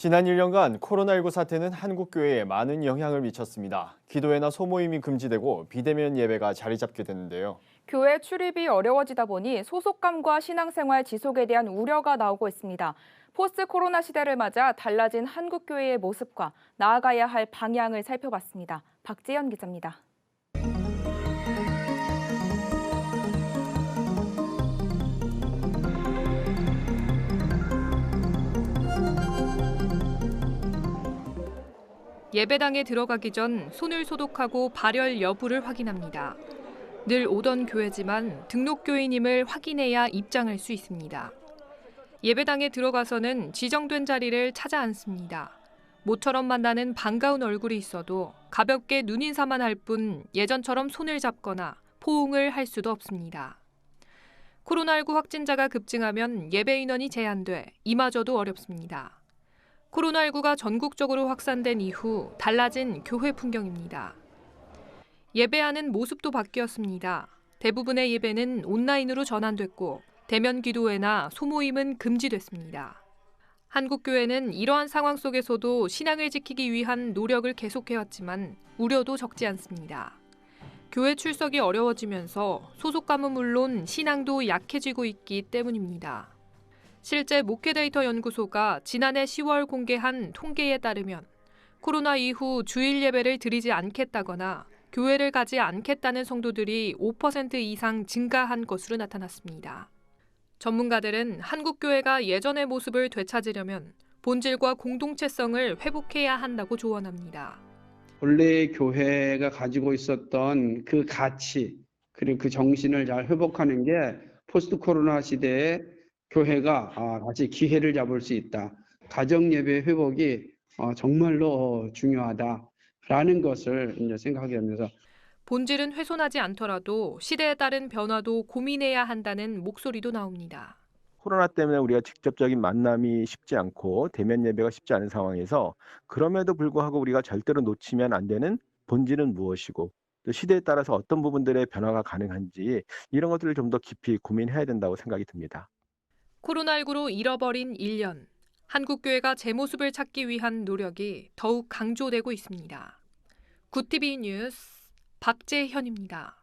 지난 1년간 코로나19 사태는 한국 교회에 많은 영향을 미쳤습니다. 기도회나 소모임이 금지되고 비대면 예배가 자리 잡게 됐는데요. 교회 출입이 어려워지다 보니 소속감과 신앙생활 지속에 대한 우려가 나오고 있습니다. 포스트 코로나 시대를 맞아 달라진 한국 교회의 모습과 나아가야 할 방향을 살펴봤습니다. 박재현 기자입니다. 예배당에 들어가기 전 손을 소독하고 발열 여부를 확인합니다. 늘 오던 교회지만 등록 교인임을 확인해야 입장할 수 있습니다. 예배당에 들어가서는 지정된 자리를 찾아 앉습니다. 모처럼 만나는 반가운 얼굴이 있어도 가볍게 눈인사만 할 뿐 예전처럼 손을 잡거나 포옹을 할 수도 없습니다. 코로나19 확진자가 급증하면 예배 인원이 제한돼 이마저도 어렵습니다. 코로나19가 전국적으로 확산된 이후 달라진 교회 풍경입니다. 예배하는 모습도 바뀌었습니다. 대부분의 예배는 온라인으로 전환됐고 대면 기도회나 소모임은 금지됐습니다. 한국 교회는 이러한 상황 속에서도 신앙을 지키기 위한 노력을 계속해왔지만 우려도 적지 않습니다. 교회 출석이 어려워지면서 소속감은 물론 신앙도 약해지고 있기 때문입니다. 실제 목회데이터 연구소가 지난해 10월 공개한 통계에 따르면 코로나 이후 주일 예배를 드리지 않겠다거나 교회를 가지 않겠다는 성도들이 5% 이상 증가한 것으로 나타났습니다. 전문가들은 한국 교회가 예전의 모습을 되찾으려면 본질과 공동체성을 회복해야 한다고 조언합니다. 원래 교회가 가지고 있었던 그 가치 그리고 그 정신을 잘 회복하는 게 포스트 코로나 시대에 교회가 아, 다시 기회를 잡을 수 있다. 가정 예배 회복이 어, 정말로 중요하다라는 것을 이제 생각하게 되면서 본질은 훼손하지 않더라도 시대에 따른 변화도 고민해야 한다는 목소리도 나옵니다. 코로나 때문에 우리가 직접적인 만남이 쉽지 않고 대면 예배가 쉽지 않은 상황에서 그럼에도 불구하고 우리가 절대로 놓치면 안 되는 본질은 무엇이고 또 시대에 따라서 어떤 부분들의 변화가 가능한지 이런 것들을 좀 더 깊이 고민해야 된다고 생각이 듭니다. 코로나19로 잃어버린 1년. 한국교회가 제 모습을 찾기 위한 노력이 더욱 강조되고 있습니다. 구티비 뉴스 박재현입니다.